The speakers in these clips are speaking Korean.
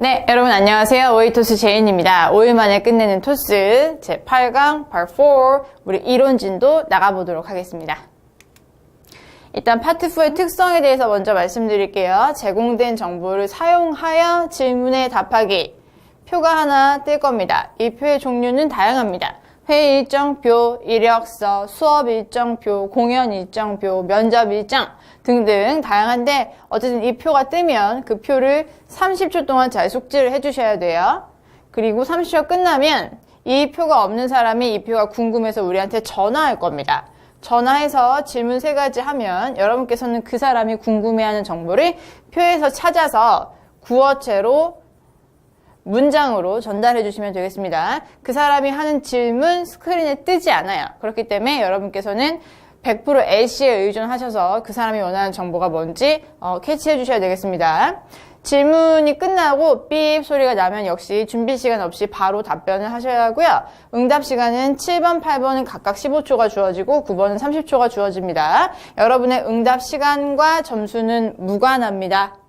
네, 여러분 안녕하세요. 오이토스 제인입니다. 5일 만에 끝내는 토스 제 8강 part 4 우리 이론진도 나가보도록 하겠습니다. 일단 파트 4의 특성에 대해서 먼저 말씀드릴게요. 제공된 정보를 사용하여 질문에 답하기. 표가 하나 뜰 겁니다. 이 표의 종류는 다양합니다. 회의 일정표, 이력서, 수업 일정표, 공연 일정표, 면접 일정 등등 다양한데 어쨌든 이 표가 뜨면 그 표를 30초 동안 잘 숙지를 해주셔야 돼요. 그리고 30초 끝나면 이 표가 없는 사람이 이 표가 궁금해서 우리한테 전화할 겁니다. 전화해서 질문 세 가지 하면 여러분께서는 그 사람이 궁금해하는 정보를 표에서 찾아서 구어체로 문장으로 전달해 주시면 되겠습니다. 그 사람이 하는 질문 스크린에 뜨지 않아요. 그렇기 때문에 여러분께서는 100% LC에 의존하셔서 그 사람이 원하는 정보가 뭔지 어, 캐치해 주셔야 되겠습니다. 질문이 끝나고 삐 소리가 나면 역시 준비 시간 없이 바로 답변을 하셔야 하고요. 응답 시간은 7번, 8번은 각각 15초가 주어지고 9번은 30초가 주어집니다. 여러분의 응답 시간과 점수는 무관합니다.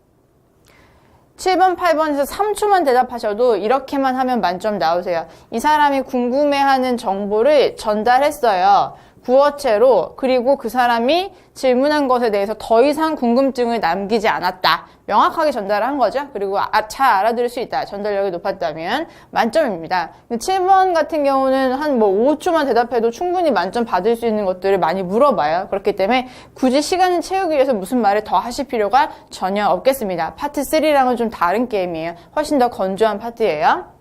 7번, 8번에서 3초만 대답하셔도 이렇게만 하면 만점 나오세요. 이 사람이 궁금해하는 정보를 전달했어요. 구어체로 그리고 그 사람이 질문한 것에 대해서 더 이상 궁금증을 남기지 않았다. 명확하게 전달한 거죠. 그리고 아, 잘 알아들을 수 있다. 전달력이 높았다면 만점입니다. 7번 같은 경우는 한 뭐 5초만 대답해도 충분히 만점 받을 수 있는 것들을 많이 물어봐요. 그렇기 때문에 굳이 시간을 채우기 위해서 무슨 말을 더 하실 필요가 전혀 없겠습니다. 파트 3랑은 좀 다른 게임이에요. 훨씬 더 건조한 파트예요.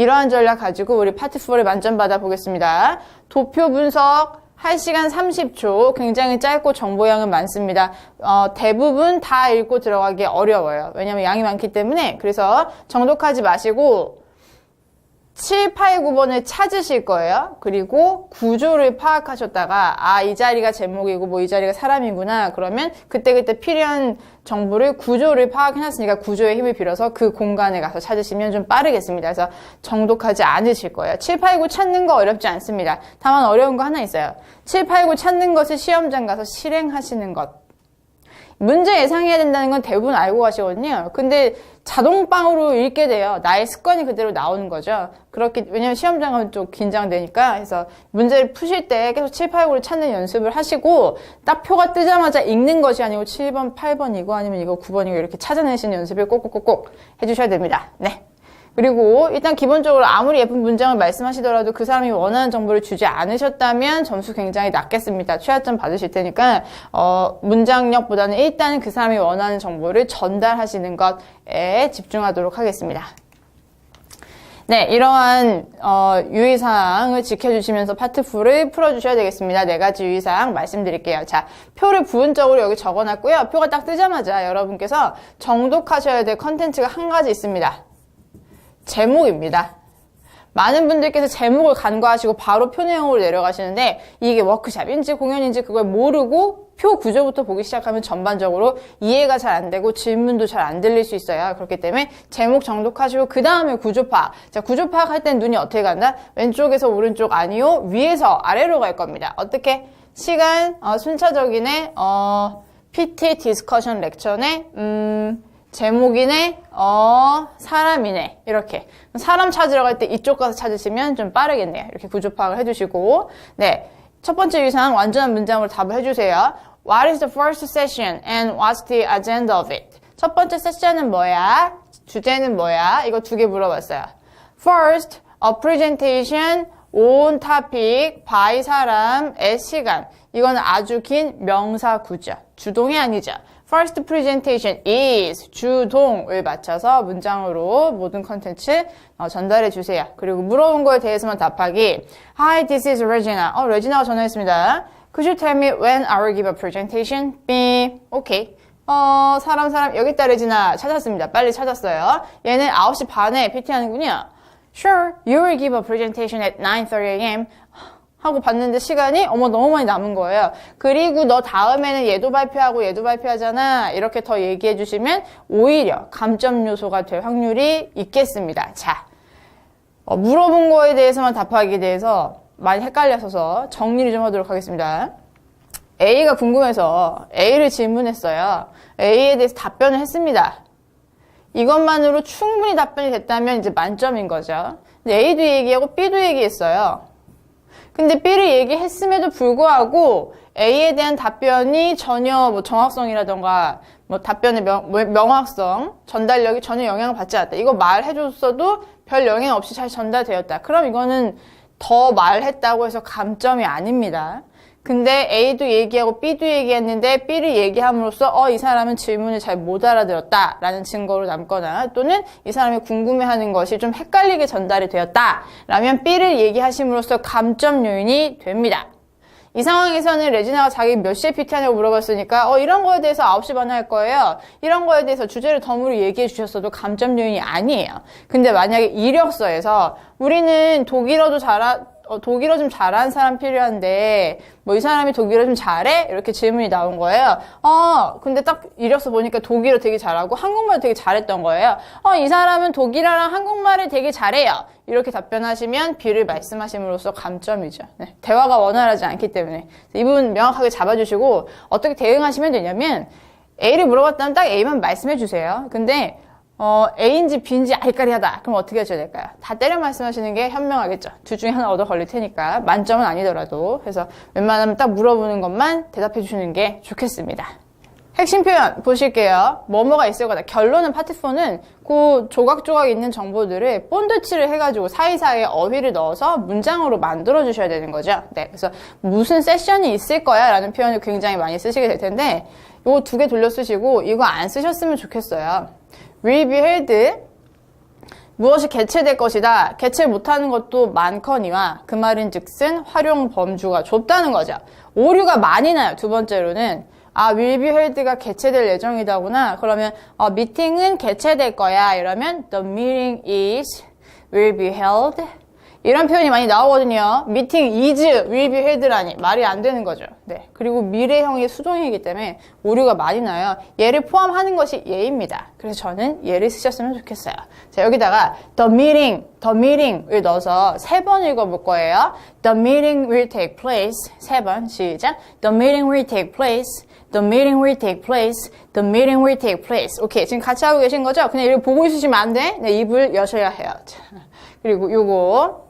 이러한 전략 가지고 우리 파트 4를 만점 받아 보겠습니다. 도표 분석 1시간 30초 굉장히 짧고 정보량은 많습니다. 어, 대부분 다 읽고 들어가기 어려워요. 왜냐하면 양이 많기 때문에 그래서 정독하지 마시고 7, 8, 9번을 찾으실 거예요. 그리고 구조를 파악하셨다가 아, 이 자리가 제목이고 뭐 이 자리가 사람이구나. 그러면 그때 그때 필요한 정보를 구조를 파악해놨으니까 구조의 힘을 빌어서 그 공간에 가서 찾으시면 좀 빠르겠습니다. 그래서 정독하지 않으실 거예요. 7, 8, 9 찾는 거 어렵지 않습니다. 다만 어려운 거 하나 있어요. 7, 8, 9 찾는 것을 시험장 가서 실행하시는 것. 문제 예상해야 된다는 건 대부분 알고 가시거든요. 근데 자동방으로 읽게 돼요. 나의 습관이 그대로 나오는 거죠. 그렇게, 왜냐면 시험장 가면 좀 긴장되니까. 그래서 문제를 푸실 때 계속 7, 8, 9를 찾는 연습을 하시고, 딱 표가 뜨자마자 읽는 것이 아니고 7번, 8번 이거 아니면 이거 9번이고 이렇게 찾아내시는 연습을 꼭꼭꼭꼭 해주셔야 됩니다. 네. 그리고 일단 기본적으로 아무리 예쁜 문장을 말씀하시더라도 그 사람이 원하는 정보를 주지 않으셨다면 점수 굉장히 낮겠습니다. 최하점 받으실 테니까 어, 문장력보다는 일단 그 사람이 원하는 정보를 전달하시는 것에 집중하도록 하겠습니다. 네, 이러한 어, 유의사항을 지켜주시면서 파트 4를 풀어주셔야 되겠습니다. 네 가지 유의사항 말씀드릴게요. 자, 표를 부분적으로 여기 적어놨고요. 표가 딱 뜨자마자 여러분께서 정독하셔야 될 컨텐츠가 한 가지 있습니다. 제목입니다. 많은 분들께서 제목을 간과하시고 바로 표 내용으로 내려가시는데 이게 워크샵인지 공연인지 그걸 모르고 표 구조부터 보기 시작하면 전반적으로 이해가 잘 안 되고 질문도 잘 안 들릴 수 있어요. 그렇기 때문에 제목 정독하시고 그 다음에 구조 파악. 자, 구조 파악할 땐 눈이 어떻게 간다? 왼쪽에서 오른쪽 아니요. 위에서 아래로 갈 겁니다. 어떻게? 시간 어, 순차적이네. 어, PT 디스커션 렉처네. 음, 제목이네, 어, 사람이네. 이렇게. 사람 찾으러 갈 때 이쪽 가서 찾으시면 좀 빠르겠네요. 이렇게 구조 파악을 해주시고. 네. 첫 번째 유상 완전한 문장으로 답을 해주세요. What is the first session and what's the agenda of it? 첫 번째 세션은 뭐야? 주제는 뭐야? 이거 두 개 물어봤어요. First, a presentation on topic by 사람, at 시간. 이건 아주 긴 명사 구죠. 주동이 아니죠. First presentation is 주동을 맞춰서 문장으로 모든 컨텐츠 어, 전달해 주세요. 그리고 물어본 거에 대해서만 답하기. Hi, this is Regina. 어, 레지나가 전화했습니다. Could you tell me when I will give a presentation? B. 오케이. 어, 사람, 사람, 여기 있다, 레지나. 찾았습니다. 빨리 찾았어요. 얘는 9시 반에 PT 하는군요. Sure, you will give a presentation at 9.30 a.m. 하고 봤는데 시간이 어머 너무 많이 남은 거예요. 그리고 너 다음에는 얘도 발표하고 얘도 발표하잖아. 이렇게 더 얘기해 주시면 오히려 감점 요소가 될 확률이 있겠습니다. 자, 어, 물어본 거에 대해서만 답하기에 대해서 많이 헷갈려서 정리를 좀 하도록 하겠습니다. A가 궁금해서 A를 질문했어요. A에 대해서 답변을 했습니다. 이것만으로 충분히 답변이 됐다면 이제 만점인 거죠. 근데 A도 얘기하고 B도 얘기했어요. 근데 B를 얘기했음에도 불구하고 A에 대한 답변이 전혀 뭐 정확성이라던가 뭐 답변의 명, 뭐 명확성, 전달력이 전혀 영향을 받지 않았다. 이거 말해줬어도 별 영향 없이 잘 전달되었다. 그럼 이거는 더 말했다고 해서 감점이 아닙니다. 근데 A도 얘기하고 B도 얘기했는데 B를 얘기함으로써 어, 이 사람은 질문을 잘 못 알아들었다 라는 증거로 남거나 또는 이 사람이 궁금해하는 것이 좀 헷갈리게 전달이 되었다 라면 B를 얘기하심으로써 감점 요인이 됩니다. 이 상황에서는 레지나가 자기 몇 시에 PT 하냐고 물어봤으니까 어 이런 거에 대해서 9시 반에 할 거예요. 이런 거에 대해서 주제를 덤으로 얘기해 주셨어도 감점 요인이 아니에요. 근데 만약에 이력서에서 우리는 독일어도 잘하 어, 독일어 좀 잘하는 사람 필요한데 뭐 이 사람이 독일어 좀 잘해? 이렇게 질문이 나온 거예요. 어, 근데 딱 이력서 보니까 독일어 되게 잘하고 한국말 되게 잘했던 거예요. 어, 이 사람은 독일어랑 한국말을 되게 잘해요. 이렇게 답변하시면 B를 말씀하심으로써 감점이죠. 네, 대화가 원활하지 않기 때문에 이 부분 명확하게 잡아주시고 어떻게 대응하시면 되냐면 A를 물어봤다면 딱 A만 말씀해 주세요. 근데 어, A인지 B인지 알까리하다. 그럼 어떻게 하셔야 될까요? 다 때려 말씀하시는 게 현명하겠죠. 둘 중에 하나 얻어 걸릴 테니까. 만점은 아니더라도. 그래서 웬만하면 딱 물어보는 것만 대답해 주시는 게 좋겠습니다. 핵심 표현 보실게요. 뭐뭐가 있을 거다. 결론은 파트 4는 그 조각조각 있는 정보들을 본드칠을 해가지고 사이사이에 어휘를 넣어서 문장으로 만들어 주셔야 되는 거죠. 네, 그래서 무슨 세션이 있을 거야 라는 표현을 굉장히 많이 쓰시게 될 텐데 이거 두 개 돌려 쓰시고 이거 안 쓰셨으면 좋겠어요. Will be held 무엇이 개체될 것이다. 개체 못하는 것도 많거니와 그 말인 즉슨 활용 범주가 좁다는 거죠. 오류가 많이 나요. 두 번째로는 아, will be held가 개최될 예정이다구나. 그러면 어, 미팅은 개최될 거야. 이러면 the meeting is will be held. 이런 표현이 많이 나오거든요. meeting is will be held라니 말이 안 되는 거죠. 네. 그리고 미래형의 수동이기 때문에 오류가 많이 나요. 얘를 포함하는 것이 예입니다. 그래서 저는 얘를 쓰셨으면 좋겠어요. 자, 여기다가 the meeting, the meeting을 넣어서 세 번 읽어볼 거예요. The meeting will take place. 세 번 시작. The meeting will take place. The meeting will take place. The meeting will take place. 오케이. 지금 같이 하고 계신 거죠? 그냥 이렇게 보고 있으시면 안 돼. 네, 입을 여셔야 해요. 자, 그리고 요거.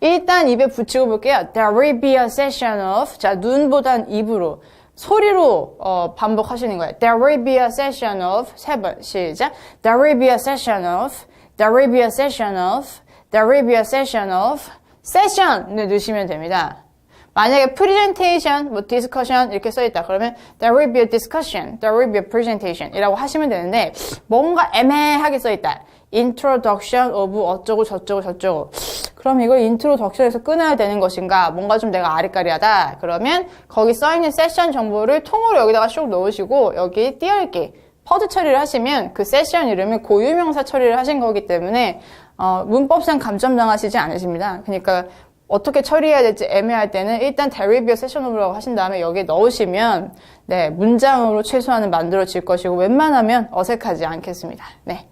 일단 입에 붙이고 볼게요. There will be a session of. 자, 눈보단 입으로. 소리로 어, 반복하시는 거예요. There will be a session of. 세 번. 시작. There will be a session of. There will be a session of. There will be a session of. session을 넣으시면 됩니다. 만약에 presentation, 뭐 discussion 이렇게 써 있다. 그러면 there will be a discussion, there will be a presentation 이라고 하시면 되는데 뭔가 애매하게 써 있다. introduction of 어쩌고 저쩌고 저쩌고. 그럼 이걸 introduction에서 끊어야 되는 것인가? 뭔가 좀 내가 아리까리하다. 그러면 거기 써있는 세션 정보를 통으로 여기다가 쭉 넣으시고 여기 띄어읽기 퍼드 처리를 하시면 그 세션 이름을 고유명사 처리를 하신 거기 때문에 어, 문법상 감점당하시지 않으십니다. 그러니까 어떻게 처리해야 될지 애매할 때는 일단 데리비어 세션으로 하신 다음에 여기에 넣으시면 네 문장으로 최소한은 만들어질 것이고 웬만하면 어색하지 않겠습니다. 네.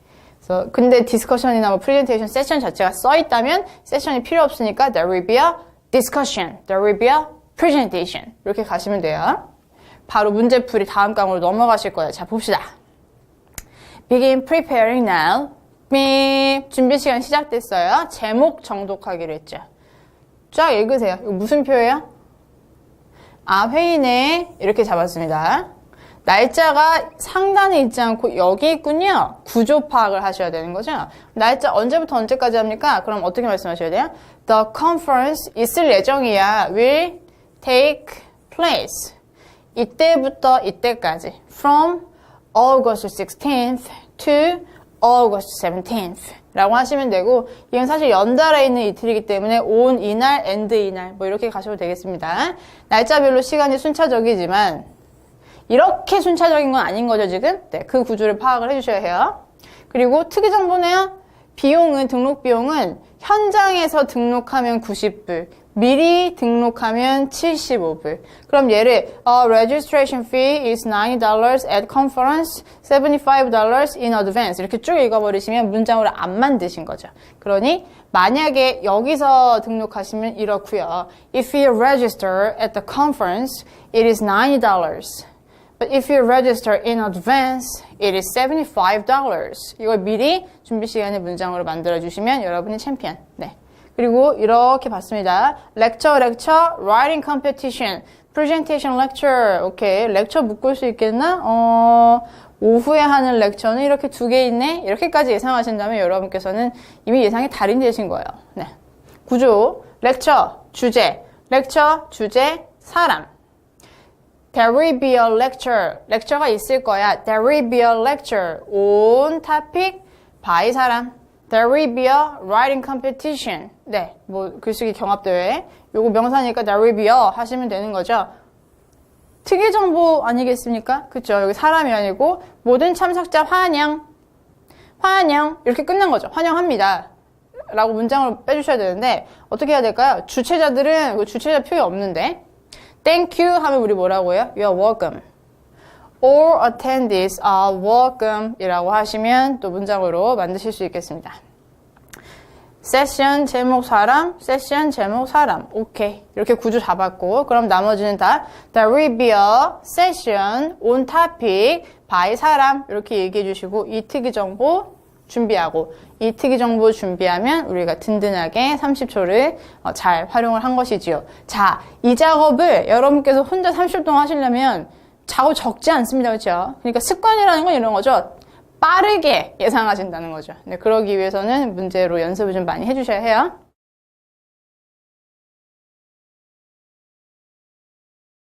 그래서 근데 디스커션이나 뭐 프레젠테이션 세션 자체가 써 있다면 세션이 필요 없으니까 there will be a discussion, there will be a presentation 이렇게 가시면 돼요. 바로 문제풀이 다음 강으로 넘어가실 거예요. 자 봅시다. Begin preparing now. 미 준비 시간 시작됐어요. 제목 정독하기로 했죠. 쫙 읽으세요. 이거 무슨 표예요? 아, 회의 내 이렇게 잡았습니다. 날짜가 상단에 있지 않고 여기 있군요. 구조 파악을 하셔야 되는 거죠. 날짜 언제부터 언제까지 합니까? 그럼 어떻게 말씀하셔야 돼요? The conference 있을 예정이야. will take place. 이때부터 이때까지. from August 16th to August 17th 라고 하시면 되고 이건 사실 연달아 있는 이틀이기 때문에 온 이날, 엔드 이날 뭐 이렇게 가셔도 되겠습니다. 날짜별로 시간이 순차적이지만 이렇게 순차적인 건 아닌 거죠 지금? 네, 그 구조를 파악을 해주셔야 해요. 그리고 특이 정보네요. 비용은 등록 비용은 현장에서 등록하면 90불, 미리 등록하면 75불. 그럼 얘를 uh, registration fee is $90 at conference, $75 in advance 이렇게 쭉 읽어버리시면 문장으로 안 만드신 거죠. 그러니 만약에 여기서 등록하시면 이렇고요. If you register at the conference, it is $90. But if you register in advance, it is $75. 이걸 미리 준비 시간에 문장으로 만들어 주시면 여러분이 챔피언. 네. 그리고 이렇게 봤습니다. lecture, lecture, writing competition, presentation lecture. 오케이. lecture 묶을 수 있겠나? 어, 오후에 하는 lecture는 이렇게 두 개 있네? 이렇게까지 예상하신다면 여러분께서는 이미 예상이 달인 되신 거예요. 네. 구조, lecture, 주제, lecture, 주제, 사람. There will be a lecture. lecture가 있을 거야. There will be a lecture. on topic by 사람. There will be a writing competition. 네, 뭐 글쓰기 경합대회. 요거 명사니까 there will be a 하시면 되는 거죠. 특이 정보 아니겠습니까? 그쵸? 여기 사람이 아니고 모든 참석자 환영. 환영. 이렇게 끝난 거죠. 환영합니다. 라고 문장을 빼주셔야 되는데 어떻게 해야 될까요? 주체자들은 그 주체자 표현 없는데 Thank you 하면 우리 뭐라고 해요? You're welcome. All attendees are welcome 이라고 하시면 또 문장으로 만드실 수 있겠습니다. 세션 제목 사람, 세션 제목 사람. 오케이. 이렇게 구조 잡았고 그럼 나머지는 다 There will be a session on topic by 사람 이렇게 얘기해 주시고 이 특이 정보 준비하고 이 특이 정보 준비하면 우리가 든든하게 30초를 어, 잘 활용을 한 것이지요. 자, 이 작업을 여러분께서 혼자 30초 동안 하시려면 작업 적지 않습니다. 그렇죠? 그러니까 습관이라는 건 이런 거죠. 빠르게 예상하신다는 거죠. 네, 그러기 위해서는 문제로 연습을 좀 많이 해주셔야 해요.